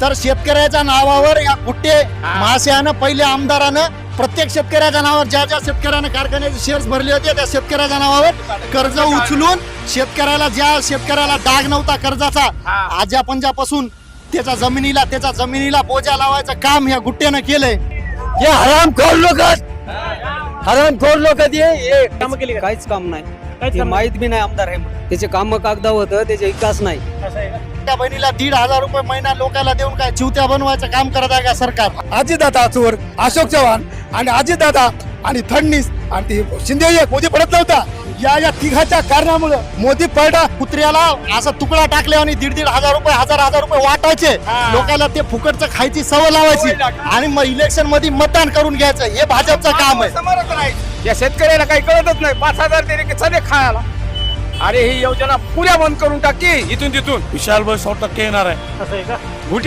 तर शेतकऱ्याच्या नावावर या कुट्टे महाशयानं पहिले आमदारानं प्रत्येक शेतकऱ्याच्या नावावर ज्या ज्या शेतकऱ्यानं कारखान्याचे शेअर्स भरले होते त्या शेतकऱ्याच्या नावावर कर्ज उचलून शेतकऱ्याला ज्या शेतकऱ्याला डाग नव्हता कर्जाचा आज्या पंजापासून त्याच्या जमिनीला त्याच्या जमिनीला बोजा लावायचं काम ह्या गुट्ट्यानं केलंय. हे हरामखोर लोक. हरामखोर लोक हे कामं केली का? काहीच काम नाही. ते माहीत बी नाही आमदार आहे म्हणून. त्याचे काम कागदा होतं त्याचे विकास नाही असं आहे का? त्या बहिणीला दीड हजार रुपये महिना लोकांना देऊन काय चिवत्या बनवायचं काम करत आहे का सरकार अजितदादा चोर अशोक चव्हाण आणि अजितदादा आणि फडणीस आणि ते शिंदे एक मोदी पडत नव्हता. या या तिघाच्या कारणामुळे मोदी पडला कुत्र्याला. असा तुकडा टाकले आणि दीड दीड हजार रुपये हजार हजार रुपये वाटायचे. लोकांना ते फुकटचं खायची सवय लावायची. आणि मग इलेक्शनमध्ये मतदान करून घ्यायचं. हे भाजपचं काम आहे. या शेतकऱ्याला काही कळतच नाही. पाच हजार तरी की चले खायला. अरे ही योजना पुऱ्या बंद करून टाकी. इथून तिथून. विशाल भाई सौ टक्के येणार आहे. असं आहे का?